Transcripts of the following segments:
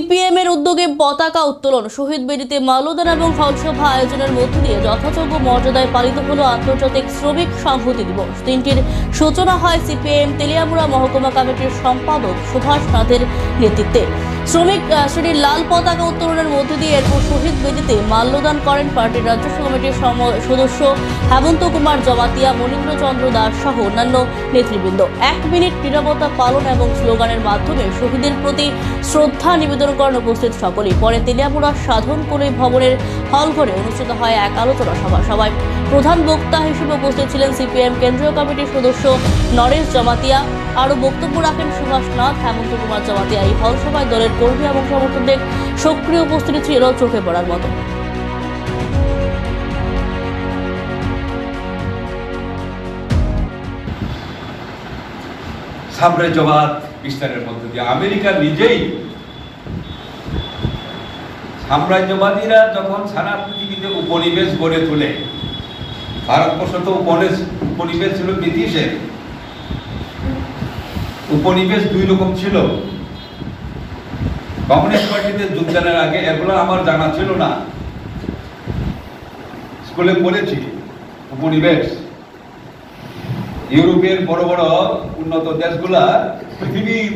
CPM এর উদ্যোগে পতাকা উত্তোলন। শহীদ বেদিতে মালোদান এবং হলসভা আয়োজনের মধ্য দিয়ে যথাযোগ্য মর্যাদায় পালিত হল আন্তর্জাতিক শ্রমিক সংহতি দিবস। দিনটির সূচনা হয় সিপিএম তেলিয়ামুড়া মহকুমা কমিটির সম্পাদক সুভাষ নাথের নেতৃত্বে। শ্রমিক শ্রেণির লাল পতাকা উত্তোলনের মধ্য দিয়ে এরপর শহীদ বেদিতে মাল্যদান করেন পার্টির রাজ্য কমিটির সদস্য হেমন্ত কুমার, জমাতিয়া মনীন্দ্র চন্দ্র দাস সহ অন্যান্য নেতৃবৃন্দ। এক মিনিট নিরবতা পালন এবং স্লোগানের মাধ্যমে শহীদের প্রতি শ্রদ্ধা নিবেদন করেন উপস্থিত সকলেই। পরে তেলিয়ামুড়া সাধন কলই ভবনের হলঘরে অনুষ্ঠিত হয় এক আলোচনা সভা। সভায় প্রধান বক্তা হিসেবে উপস্থিত ছিলেন সিপিএম কেন্দ্রীয় কমিটির সদস্য নরেশ জমাতিয়া আরও বক্তব্য রাখেন সুভাষ নাথ, হেমন্ত কুমার জমাতিয়া। এই হল সভায় দলের কর্মী এবং সমর্থকদের সক্রিয় উপস্থিতি ছিল চোখে পড়ার মতো। সাম্রাজ্যবাদ বিস্তারের দিয়ে। আমেরিকা নিজেই সাম্রাজ্যবাদীরা যখন সারা পৃথিবীতে উপনিবেশ গড়ে তোলে, ভারতবর্ষ তো উপনিবেশ ছিল ব্রিটিশের। উপনিবেশ দুই রকম ছিল। কমিউনিস্ট পার্টিতে যোগদানের আগে এগুলো আমার জানা ছিল না। স্কুলে পড়েছি, উপনিবেশ। ইউরোপের বড় বড় উন্নত দেশগুলা পৃথিবীর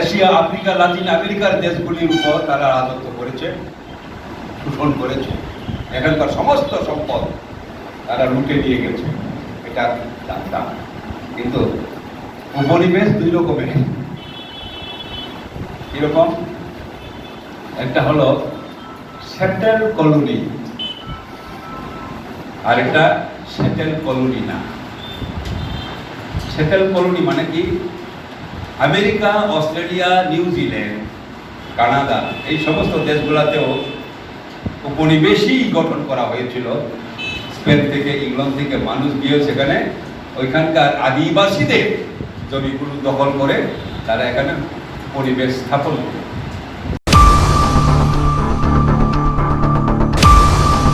এশিয়া, আফ্রিকা, লাতিন আমেরিকার দেশগুলির উপর তারা রাজত্ব করেছে, শোষণ করেছে। এখানকার সমস্ত সম্পদ তারা লুটে নিয়ে গেছে। এটা জানতাম। কিন্তু উপনিবেশ দুই রকমের। কীরকম? একটা হলো সেন্ট্রাল কলোনি আর একটা সেটেল কলোনি না। সেটেল কলোনি মানে কি? আমেরিকা, অস্ট্রেলিয়া নিউজিল্যান্ড কানাডা, এই সমস্ত দেশগুলোতেও উপনিবেশই গঠন করা হয়েছিল। স্পেন থেকে ইংল্যান্ড থেকে মানুষ গিয়ে সেখানে ওইখানকার আদিবাসীদের জমিগুলো দখল করে তারা এখানে পরিবেশ স্থাপন করে।